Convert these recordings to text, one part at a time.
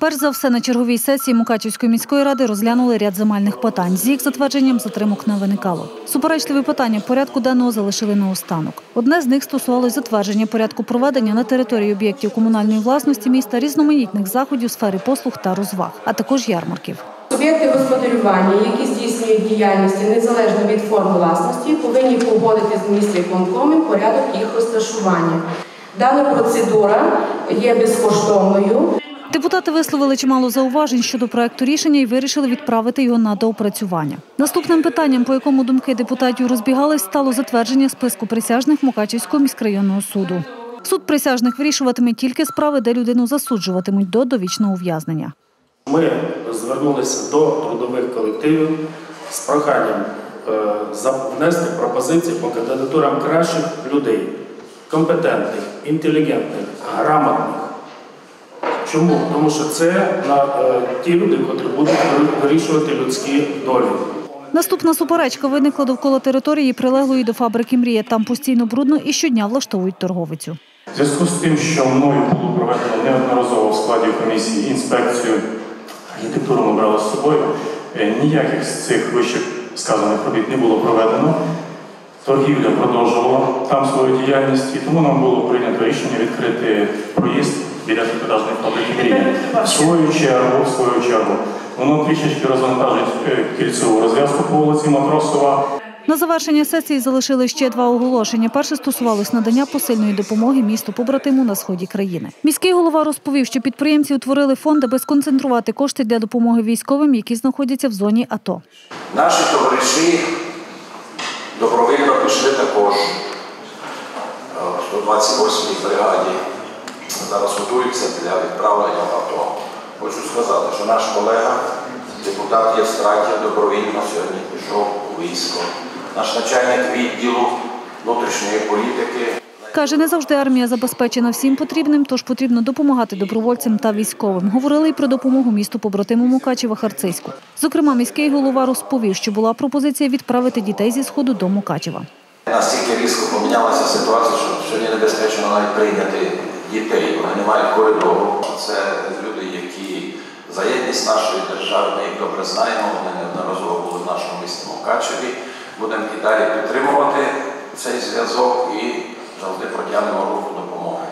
Перш за все, на черговій сесії Мукачівської міської ради розглянули ряд земельних питань. З їх затвердженням затримок не виникало. Суперечливі питання порядку денного залишили наостанок. Одне з них стосувалось затвердження порядку проведення на території об'єктів комунальної власності міста різноманітних заходів у сфері послуг та розваг, а також ярмарків. Суб'єкти господарювання, які здійснюють діяльність незалежно від форм власності, повинні погодити з міськвиконкомом порядок їх розташування. Дана процедура є безкоштовною. Депутати висловили чимало зауважень щодо проекту рішення і вирішили відправити його на доопрацювання. Наступним питанням, по якому думки депутатів розбігались, стало затвердження списку присяжних Мукачівського міськрайонного суду. Суд присяжних вирішуватиме тільки справи, де людину засуджуватимуть до довічного ув'язнення. Ми звернулися до трудових колективів з проханням е, внести пропозиції по кандидатурам кращих людей, компетентних, інтелігентних, грамотних. Чому? Тому що це на, е, ті люди, котрі будуть вирішувати людські долі. Наступна суперечка виникла довкола території, прилеглої до фабрики Мрія. Там постійно брудно і щодня влаштовують торговицю. В зв'язку з тим, що мною було проведено неодноразово в складі комісії інспекцію архітектуру ми брали з собою, е, ніяких з цих вище сказаних робіт не було проведено. Торгівля продовжувала там свою діяльність, і тому нам було прийнято рішення відкрити проїзд біля трикотажної фабрики Мрія. В свою чергу, в свою чергу, воно трішечки розвантажить е, кільцеву розв'язку по вулиці Матросова. На завершення сесії залишили ще два оголошення. Перше стосувалось надання посильної допомоги місту побратиму на сході країни. Міський голова розповів, що підприємці утворили фонд, аби сконцентрувати кошти для допомоги військовим, які знаходяться в зоні АТО. Наші товариші добровільно пішли також е, в 128-й бригаді. Зараз готуються для відправлення в АТО. Хочу сказати, що наш колега, депутат Євстратів, добровільно сьогодні пішов у військо. Наш начальник відділу внутрішньої політики Каже, не завжди армія забезпечена всім потрібним, тож потрібно допомагати добровольцям та військовим. Говорили й про допомогу місту побратиму Мукачева Харцизьку. Зокрема, міський голова розповів, що була пропозиція відправити дітей зі сходу до Мукачева. Настільки різко помінялася ситуація, що сьогодні небезпечно навіть прийняти дітей. Вони не мають коридору. Це люди, які за єдність нашої держави, ми їх добре знаємо. Вони неодноразово були в нашому місті Мукачеві. Будемо і далі підтримувати цей зв'язок і завжди протягнемо руку допомоги.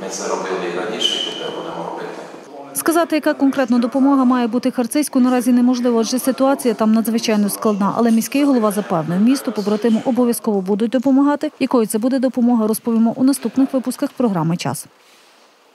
Ми це робили і раніше, і тепер будемо робити. Сказати, яка конкретно допомога має бути Харцизьку, наразі неможливо, адже ситуація там надзвичайно складна. Але міський голова запевнив, місту побратиму обов'язково будуть допомагати. Якою це буде допомога, розповімо у наступних випусках програми Час.